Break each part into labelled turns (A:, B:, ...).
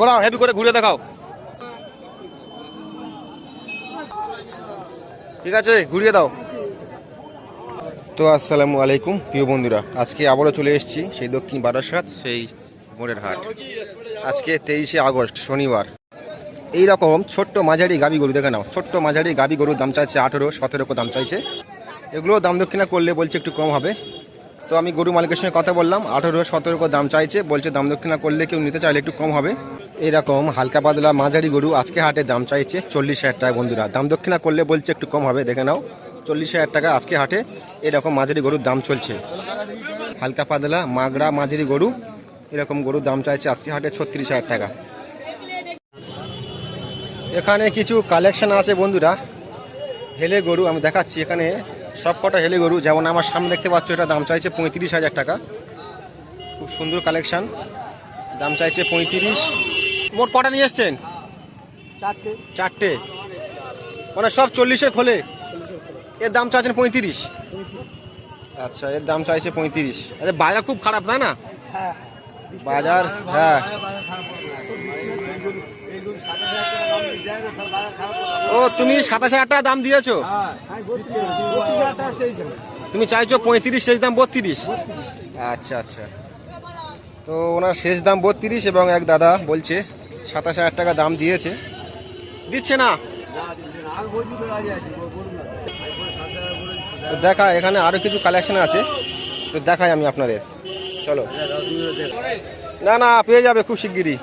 A: ঘোরাও, হেভি করে ঘুরে দেখাও। ঠিক আছে, ঘুরিয়ে দাও। তো আসসালামু আলাইকুম, প্রিয় বন্ধুরা। আজকে আবারও চলে এসেছি সেই দক্ষিণ বারাসাত, সেই মোড়ের হাট। আজকে তেইশে আগস্ট, শনিবার। এই রকম ছোট্ট মাঝারি গাবি গরু দেখে নাও। ছোট্ট মাঝারি গাবি গরুর দাম চাইছে আঠেরো, সতেরো দাম চাইছে। এগুলো দাম দক্ষিণা করলে বলছে একটু কম হবে। তো আমি গরু মালিকের সঙ্গে কথা বললাম, আঠেরো, সতেরো দাম চাইছে, বলছে দাম দক্ষিণা করলে কেউ নিতে চাইলে একটু কম হবে। এরকম হালকা পাতলা মাঝারি গরু আজকে হাটে দাম চাইছে চল্লিশ হাজার টাকা বন্ধুরা। দাম দক্ষিণা করলে বলছে একটু কম হবে, দেখে নাও। চল্লিশ হাজার টাকা আজকে হাটে এরকম মাঝারি গরুর দাম চলছে। হালকা পাতলা মাগড়া মাঝারি গরু, এরকম গরুর দাম চাইছে আজকে হাটে ছত্রিশ হাজার টাকা। এখানে কিছু কালেকশন আছে বন্ধুরা। হেলে গরু আমি দেখাচ্ছি, এখানে সব কটা হেলে গরু। যেমন আমার সামনে দেখতে পাচ্ছ, এটা দাম চাইছে পঁয়ত্রিশ হাজার টাকা। খুব সুন্দর কালেকশন দাম চাইছে পঁয়ত্রিশ। মোট কটা নিয়ে এসছেন?
B: চারটে।
A: চারটে। মানে সব চল্লিশের খোলে? এর দাম চাইছেন পঁয়ত্রিশ। আচ্ছা এর দাম চাইছে পঁয়ত্রিশ। আচ্ছা বাজার খুব খারাপ তাই না?
B: হ্যাঁ।
A: বাজার হ্যাঁ। ও তুমি সাতাশ হাজার টাকা দাম দিয়েছ? তুমি চাইছো পঁয়ত্রিশ শেষ দাম বত্রিশ? আচ্ছা আচ্ছা। তো ওনার শেষ দাম বত্রিশ এবং এক দাদা বলছে সাতাশ হাজার টাকা দাম দিয়েছে। দিচ্ছে না। দেখা, এখানে আরও কিছু কালেকশন আছে। তো দেখাই আমি আপনাদের। চলো। না না, পেয়ে যাবে খুব শিগগিরই।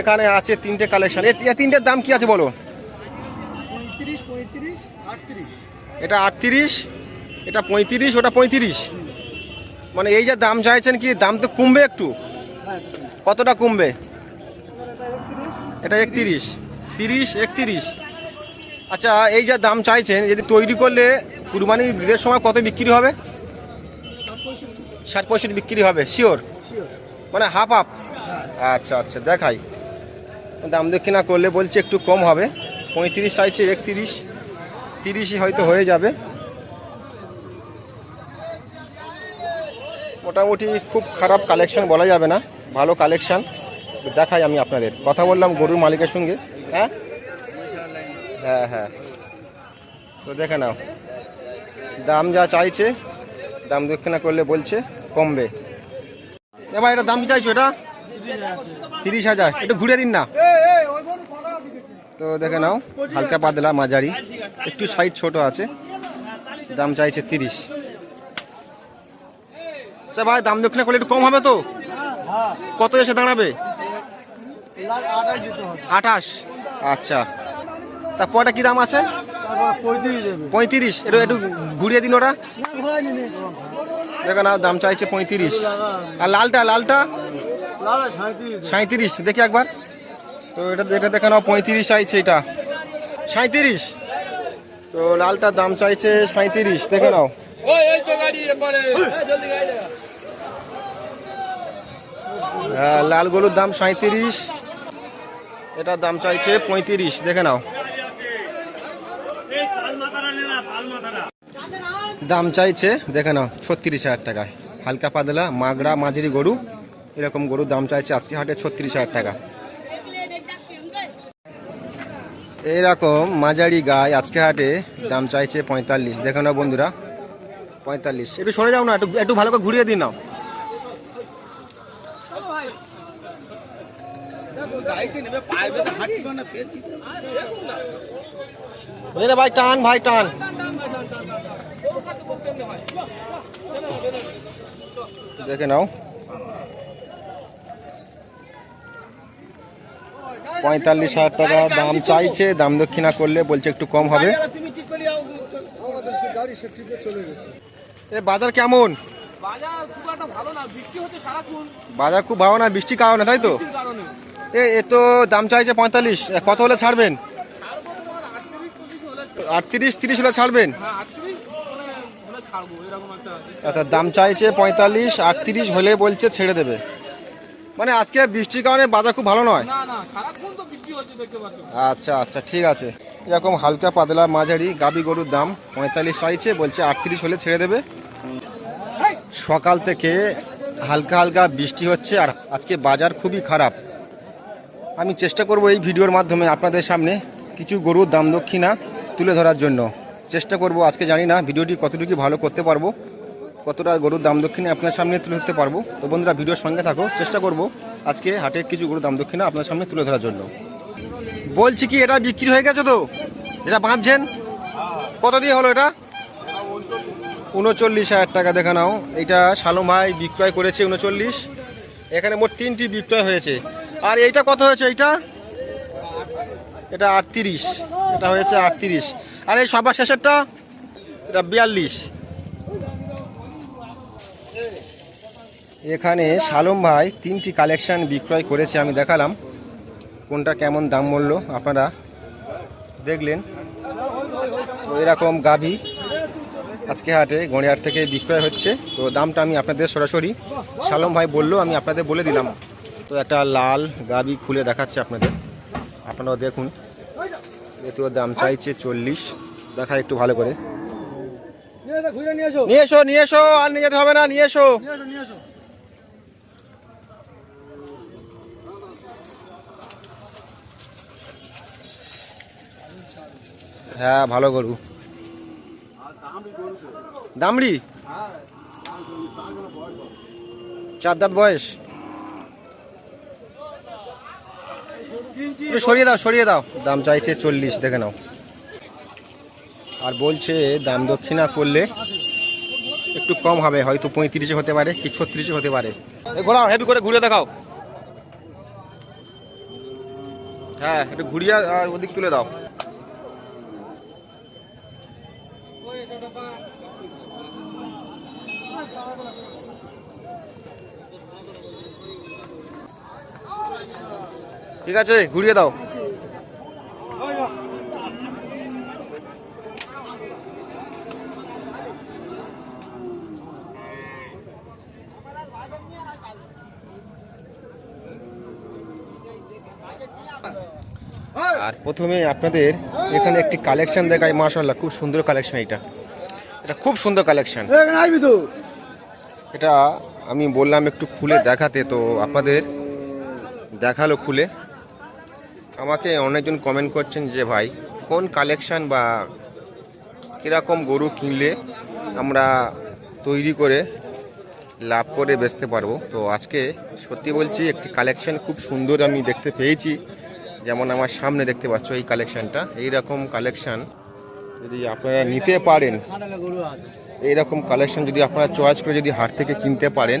A: এখানে আছে তিনটে কালেকশন তিনটের দাম কি আছে বলো? এটা আটত্রিশ, এটা পঁয়ত্রিশ, ওটা পঁয়ত্রিশ। মানে এই যে দাম চাইছেন কি, দাম তো কমবে একটু। কতটা কমবে? এটা একত্রিশ। তিরিশ, একত্রিশ। আচ্ছা এই যা দাম চাইছেন, যদি তৈরি করলে কুরবানি ঈদের সময় কত বিক্রি হবে? ষাট পঁয়ষট্টি বিক্রি হবে শিওর মানে হাফ হাফ আচ্ছা আচ্ছা দেখাই। দাম দক্ষিণা করলে বলছে একটু কম হবে। পঁয়ত্রিশ চাইছে একত্রিশ। তিরিশই হয়তো হয়ে যাবে। মোটামুটি খুব খারাপ কালেকশন বলা যাবে না। ভালো কালেকশন দেখাই আমি আপনাদের। কথা বললাম গরুর মালিকের সঙ্গে হ্যাঁ? হ্যাঁ হ্যাঁ। তো দেখে নাও। দাম যা চাইছে, দাম দক্ষিণা করলে বলছে, কমবে। এবার এটা দাম কি চাইছো এটা? তিরিশ হাজার। একটু ঘুরে দিন না। তো দেখে নাও, হালকা পাতলা মাঝারি। একটু সাইজ ছোট আছে। দাম চাইছে তিরিশ। আচ্ছা ভাই, দাম দক্ষিণা করলে একটু কম হবে তো? কত এসে দাঁড়াবে?
B: আঠাশ
A: আচ্ছা। তারপরটা কি দাম আছে?
B: পঁয়ত্রিশ দেবে।
A: পঁয়ত্রিশ? একটু একটু ঘুরিয়ে দিন ওটা। দেখো না দাম চাইছে পঁয়ত্রিশ। আর লালটা লালটা?
B: লালা সাঁত্রিশ
A: দেখি একবার। তো এটা এটা দেখে নাও পঁয়ত্রিশ চাইছে এটা। সাঁত্রিশ তো লালটার দাম চাইছে সাঁত্রিশ দেখে নাও। হ্যাঁ, লাল গরুর দাম সাঁত্রিশ এটার দাম চাইছে পঁয়ত্রিশ, দেখে নাও। দাম চাইছে, দেখে নাও, ছত্রিশ হাজার টাকায়। হালকা পাতলা মাগড়া মাঝারি গরু, এরকম গরুর দাম চাইছে আজকে হাটে ছত্রিশ হাজার টাকা। এইরকম মাঝারি গায়ে আজকে হাটে দাম চাইছে পঁয়তাল্লিশ, দেখে নাও বন্ধুরা, পঁয়তাল্লিশ। একটু সরে যাও না, একটু একটু ভালো করে ঘুরিয়ে দিন নাও। বুঝলে ভাই টান ভাই টান। দেখে নাও। পঁয়তাল্লিশ হাজার টাকা দাম চাইছে দাম দক্ষিণা করলে বলছে একটু কম হবে।
B: আমাদের সে গাড়ি সে ট্রিপে চলে গেছে।
A: এ বাজার কেমন?
C: বাজার খুব ভালো না বৃষ্টি হচ্ছে সারাক্ষণ।
A: বাজার খুব ভালো না বৃষ্টি কারণে তাই তো? এ তো দাম চাইছে পঁয়তাল্লিশ। কত হলে ছাড়বেন?
C: ছাড়বো আটত্রিশ,
A: তিরিশ হলে ছাড়বেন? আচ্ছা দাম চাইছে পঁয়তাল্লিশ, আটত্রিশ হলে বলছে ছেড়ে দেবে। মানে আজকে বৃষ্টির কারণে বাজার খুব ভালো নয়? আচ্ছা আচ্ছা ঠিক আছে। এরকম হালকা পাতলা মাঝারি গাবি গরুর দাম পঁয়তাল্লিশ চাইছে, বলছে আটত্রিশ হলে ছেড়ে দেবে। সকাল থেকে হালকা হালকা বৃষ্টি হচ্ছে আর আজকে বাজার খুবই খারাপ। আমি চেষ্টা করব এই ভিডিওর মাধ্যমে আপনাদের সামনে কিছু গরুর দাম দক্ষিণা তুলে ধরার জন্য। চেষ্টা করব, আজকে জানি না ভিডিওটি কতটুকু ভালো করতে পারব, কতটা গরুর দাম দক্ষিণা আপনার সামনে তুলে ধরতে পারব। তো বন্ধুরা, ভিডিওর সঙ্গে থাকো, চেষ্টা করব আজকে হাটের কিছু গরুর দাম দক্ষিণা আপনার সামনে তুলে ধরার জন্য। বলছি কি, এটা বিক্রি হয়ে গেছে তো? এটা বাঁধছেন? কত দিয়ে হলো এটা? উনচল্লিশ হাজার টাকা দেখে নাও। এটা শালম ভাই বিক্রয় করেছে উনচল্লিশ। এখানে মোট তিনটি বিক্রয় হয়েছে। আর এইটা কত হয়েছে এইটা? এটা আটত্রিশ। এটা হয়েছে আটত্রিশ। আর এই সবার শেষেরটা? এটা বিয়াল্লিশ। এখানে শালম ভাই তিনটি কালেকশান বিক্রয় করেছে, আমি দেখালাম। কোনটা কেমন দাম মূল্য আপনারা দেখলেন। তো এরকম গাভী আজকে হাটে গড়িয়ার থেকে বিক্রয় হচ্ছে। তো দামটা আমি আপনাদের সরাসরি শালম ভাই বলল, আমি আপনাদের বলে দিলাম। তো একটা লাল গাবি খুলে দেখাচ্ছে আপনাদের। আপনারা দেখুন এতে ওর দাম চাইছে চল্লিশ। দেখা একটু ভালো করে।
B: নিয়ে এসো, নিয়ে এসো
A: আর নিয়ে যেতে হবে না নিয়ে এসো। হ্যাঁ ভালো গরু। দামড়ি? চার দাঁত বয়স? একটু সরিয়ে দাও সরিয়ে দাও। দাম চাইছে চল্লিশ, দেখে নাও। আর বলছে দাম দক্ষিণা করলে একটু কম হবে, হয়তো পঁয়ত্রিশে হতে পারে কি ছত্রিশে হতে পারে। ঘোরাও, হেভি করে ঘুরে দেখাও। হ্যাঁ একটু ঘুরিয়ে আর ওদিক তুলে দাও। ঠিক আছে ঘুরিয়ে দাও। আর প্রথমে আপনাদের এখানে একটি কালেকশন দেখায় মাশাল্লাহ খুব সুন্দর কালেকশন এটা এটা খুব সুন্দর কালেকশন এটা আমি বললাম একটু খুলে দেখাতে তো আপনাদের দেখাল খুলে। আমাকে অনেকজন কমেন্ট করছেন যে, ভাই, কোন কালেকশন বা কীরকম গরু কিনলে আমরা তৈরি করে লাভ করে বেচতে পারব? তো আজকে সত্যি বলছি, একটি কালেকশন খুব সুন্দর আমি দেখতে পেয়েছি। যেমন আমার সামনে দেখতে পাচ্ছ এই কালেকশানটা এই রকম কালেকশন যদি আপনারা নিতে পারেন, এইরকম কালেকশন যদি আপনারা চয়েস করে যদি হাট থেকে কিনতে পারেন,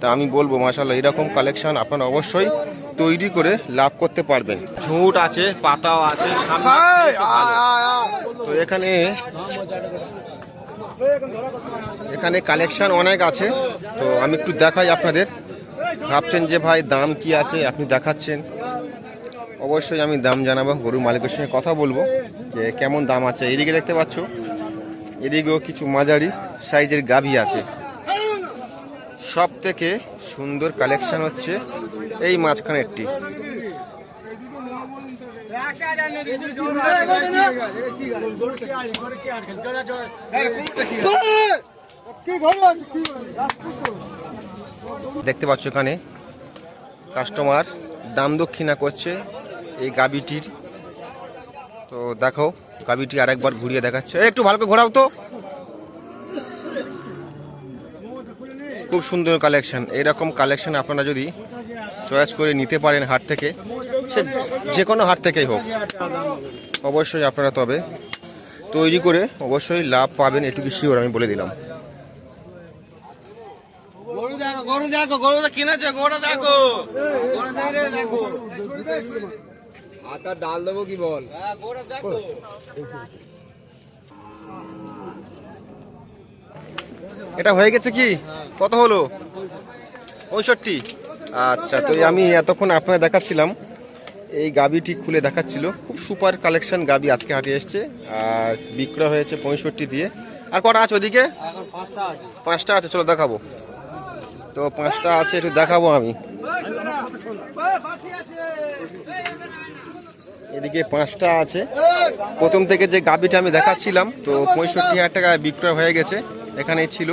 A: তা আমি বলব মাসাল্লাহ এরকম কালেকশান আপনারা অবশ্যই তৈরি করে লাভ করতে পারবেন। ঝুট আছে পাতাও আছে। তো এখানে এখানে কালেকশন অনেক আছে। তো আমি একটু দেখাই আপনাদের। ভাবছেন যে ভাই দাম কি আছে? আপনি দেখাচ্ছেন। অবশ্যই আমি দাম জানাব গরুর মালিকের সঙ্গে কথা বলব যে কেমন দাম আছে। এদিকে দেখতে পাচ্ছ এদিকেও কিছু মাঝারি সাইজের গাভী আছে। সব থেকে সুন্দর কালেকশন হচ্ছে এই মাঝখানেরটি। দেখতে পাচ্ছ এখানে কাস্টমার দাম দক্ষিণা করছে এই গাবিটির তো দেখো গাবিটি আরেকবার ঘুরিয়ে দেখাচ্ছে। একটু ভালো করে ঘোরাও তো। খুব সুন্দর কালেকশান এরকম কালেকশন আপনারা যদি চয়েস করে নিতে পারেন হাট থেকে সে যে কোনো হাট থেকেই হোক অবশ্যই আপনারা তবে তৈরি করে অবশ্যই লাভ পাবেন এটুকু শিওর আমি বলে দিলাম।
C: গরু দেখো গরু কিনেছে গরু দেখো। দেখো
B: ডাল দেবো কি বল?
C: হ্যাঁ দেখো।
A: এটা হয়ে গেছে কি? কত হলো? পঁয়ষট্টি আচ্ছা তো আমি এতক্ষণ আপনার দেখাচ্ছিলাম। এই গাবিটি খুলে দেখাচ্ছিল। খুব সুপার কালেকশন গাবি আজকে হাটে এসছে। আর বিক্রয় হয়েছে পঁয়ষট্টি দিয়ে। আর কটা আছে ওদিকে?
C: পাঁচটা আছে,
A: চলো দেখাবো। তো পাঁচটা আছে, একটু দেখাবো আমি। এদিকে পাঁচটা আছে। প্রথম থেকে যে গাবিটা আমি দেখাচ্ছিলাম, তো পঁয়ষট্টি হাজার টাকা বিক্রয় হয়ে গেছে। এখানেই ছিল,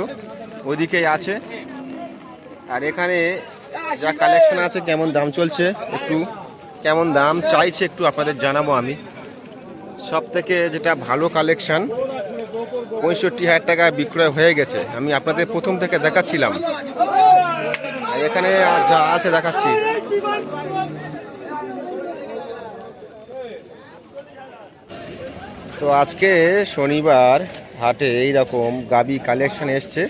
A: ওইদিকেই আছে। আর এখানে যা কালেকশন আছে, কেমন দাম চলছে, একটু কেমন দাম চাইছে একটু আপনাদের জানাব আমি। সব থেকে যেটা ভালো কালেকশন পঁয়ষট্টি হাজার টাকা বিক্রয় হয়ে গেছে। আমি আপনাদের প্রথম থেকে দেখাচ্ছিলাম। আর এখানে যা আছে দেখাচ্ছি। তো আজকে শনিবার হাটে এই রকম গাবি কালেকশন এসছে।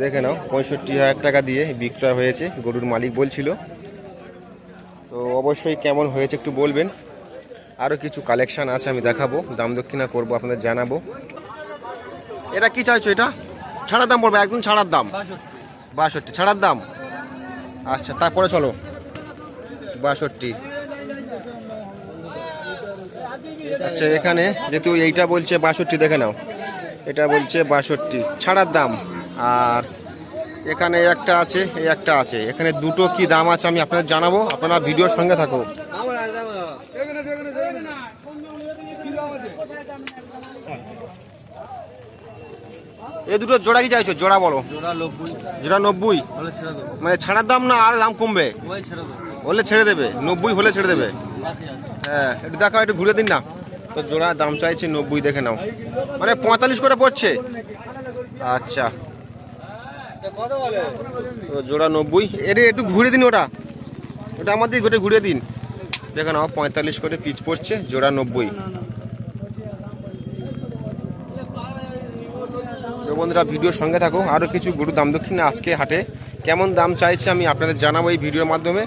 A: দেখে নাও, পঁয়ষট্টি হাজার টাকা দিয়ে বিক্রয় হয়েছে, গরুর মালিক বলছিল। তো অবশ্যই কেমন হয়েছে একটু বলবেন। আরও কিছু কালেকশন আছে, আমি দেখাবো, দাম দক্ষিণা করব, আপনাদের জানাব। এটা কি চাইছো এটা? ছাড়ার দাম পড়বে, একদম ছাড়ার দাম। বাষট্টি, ছাড়ার দাম? আচ্ছা তারপরে চলো। বাষট্টি। আচ্ছা এখানে যেহেতু এইটা বলছে বাষট্টি, দেখে নাও। এটা বলছে বাষট্টি। ছাড়ার দাম। আর এখানে একটা আছে এই একটা আছে। এখানে দুটো কি দাম আছে আমি আপনাদের জানাব। আপনারা ভিডিওর সঙ্গে থাকো। এই দুটো জোড়া কি চাইছো? জোড়া বলো।
C: জোড়া নব্বই।
A: মানে ছাড়ার দাম না আর দাম কমবে?
C: ওই ছেড়ে দেবো।
A: হলে ছেড়ে দেবে। নব্বই হলে ছেড়ে দেবে। হ্যাঁ একটু দেখো একটু ঘুরে দিন না। তো জোড়া দাম চাইছে নব্বই, দেখে নাও। মানে পঁয়তাল্লিশ করে পড়ছে? আচ্ছা। তো জোড়া নব্বই। এটা একটু ঘুরে দিন ওটা। ওটা আমাদের গোটে ঘুরে দিন। দেখে নাও, পঁয়তাল্লিশ করে পিচ পড়ছে, জোড়া নব্বই। বন্ধুরা, ভিডিওর সঙ্গে থাকো। আরও কিছু গরু দাম দক্ষিণে আজকে হাটে। কেমন দাম চাইছে আমি আপনাদের জানাব এই ভিডিওর মাধ্যমে।